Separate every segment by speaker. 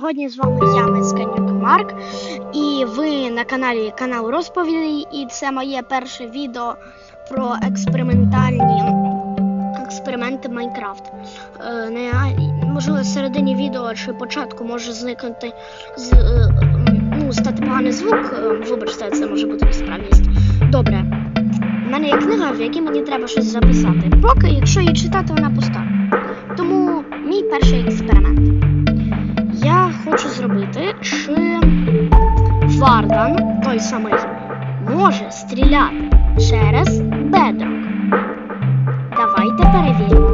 Speaker 1: Сьогодні з вами я, Мисканюк Марк, і ви на каналі канал розповідей, і це моє перше відео про експериментальні експерименти Майнкрафт. Е, можливо, в середині відео чи початку може зникнути з, е, ну, стати поганий звук. Е, Вибачте, це може бути несправність. Добре. У мене є книга, в якій мені треба щось записати. Поки, якщо її читати, вона пуста. Тому мій перший експеримент. Зробити, чи Вардан, той самий, може стріляти через бедрок. Давайте перевіримо.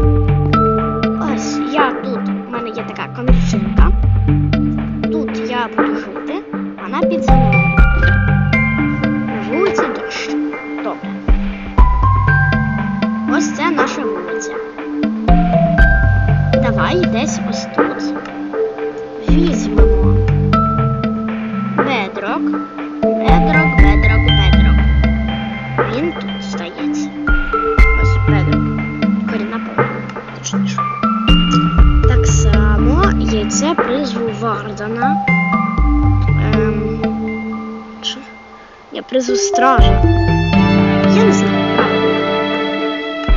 Speaker 1: Стража. Я не знаю.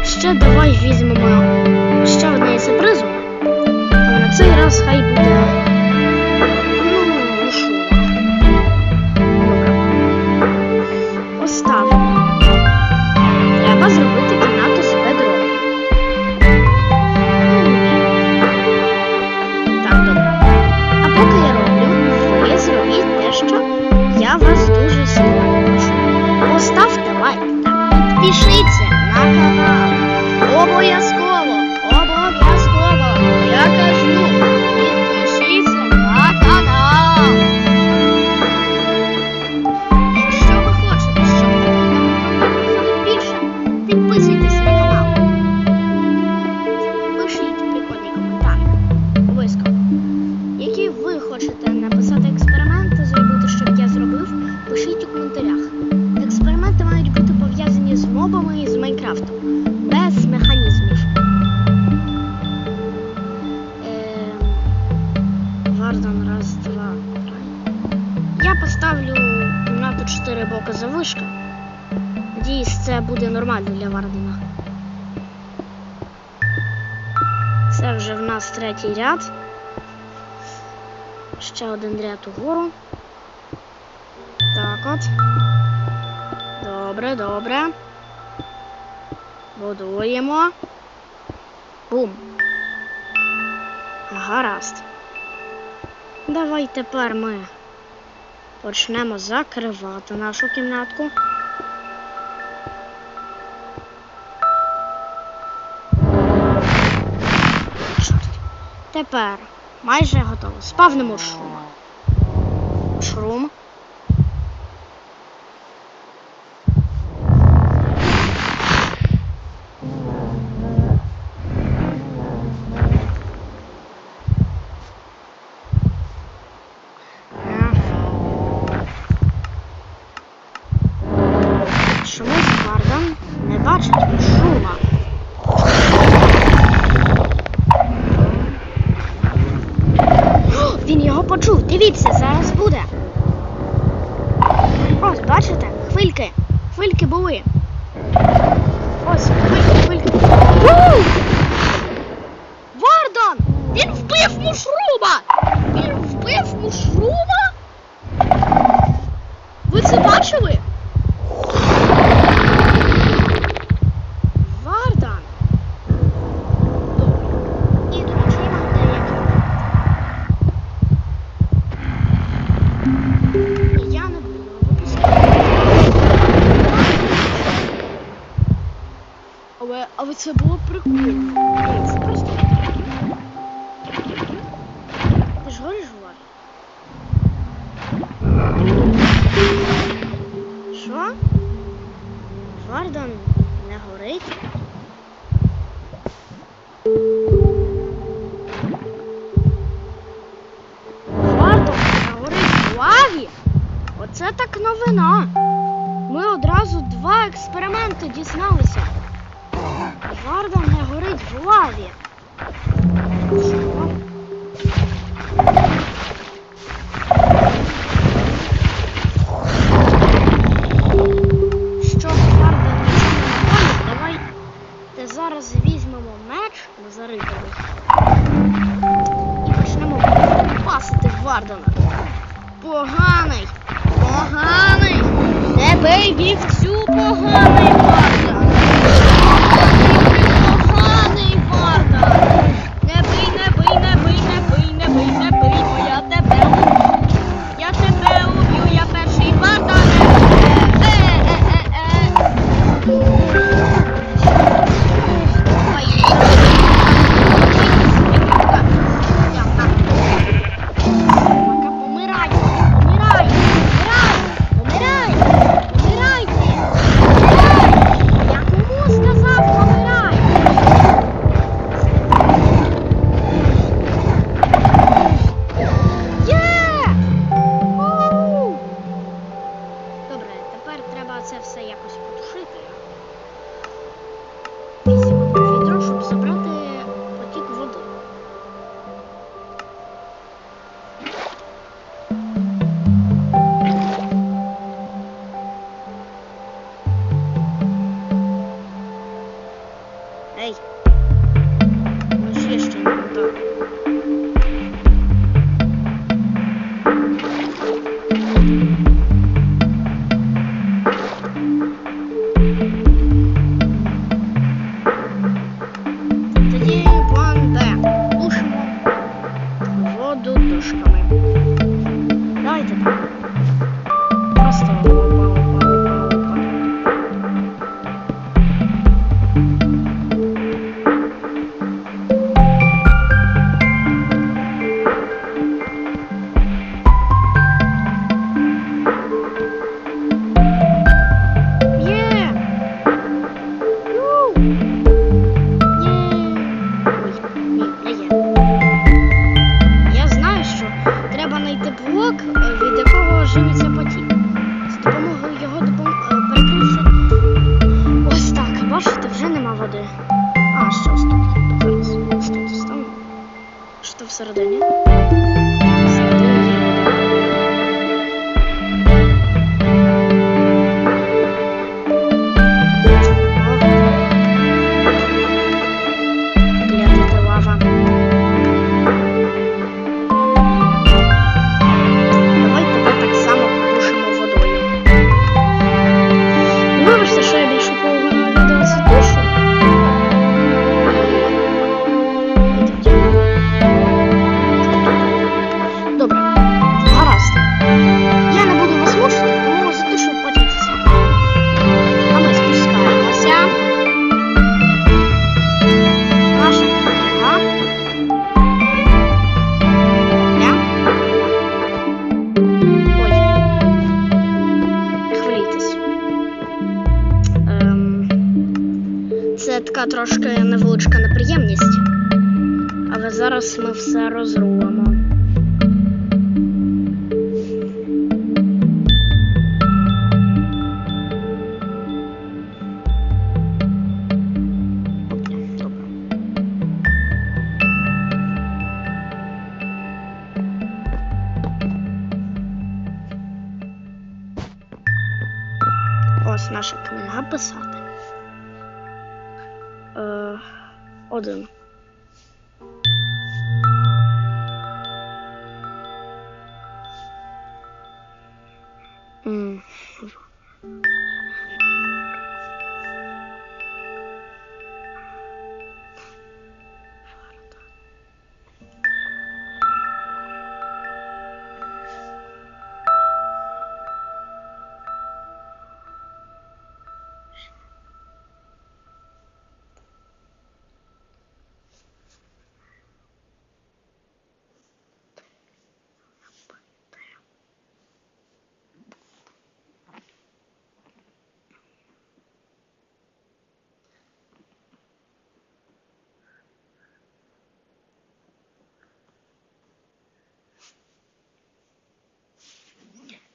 Speaker 1: Ще давай візьмемо ще одне яйце призву. Але на цей раз хай буде. Бока. Надіюсь, це буде нормально для Вардена. Це вже в нас третій ряд. Ще один ряд угору. Так от. Добре, добре. Будуємо. Бум. Гаразд. Давай тепер ми почнемо закривати нашу кімнатку. Тепер майже готово. Спавнимо шрума. Шрум. Дивіться, зараз буде. Ось, бачите? Хвильки. Хвильки були. Ось, хвильки, хвильки. Вардан! Він вбив мушруба! Він вбив мушрума? Це так новина. Ми одразу два експерименти дізналися. Варда не горить в лаві. Що? Щоб варда не горить, зараз візьмемо меч на заритовий і почнемо пасити Вардена. Поганий! Поганий! Не бий вівцю поганий пан! трошки невеличка неприємність, але зараз ми все розрулимо. Uh, Odin.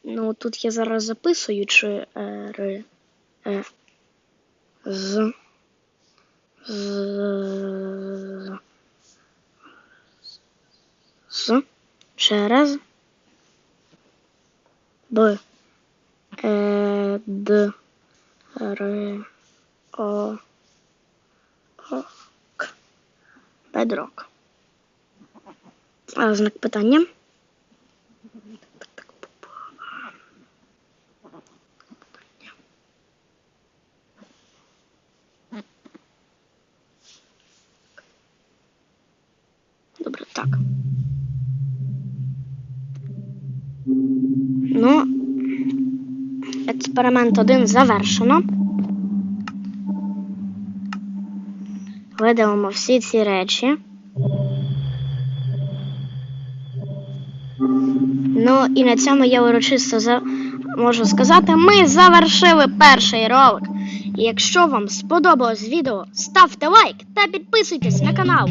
Speaker 1: Ну, тут я зараз записую, чи е, Р. Е, з. З. З. Через. Б. Е, Д. Р. О. Ок. Бедрок. Знак питання. Експеримент 1 завершено. Видалимо всі ці речі. Ну і на цьому я урочисто за... можу сказати, ми завершили перший ролик. І якщо вам сподобалось відео, ставте лайк та підписуйтесь на канал.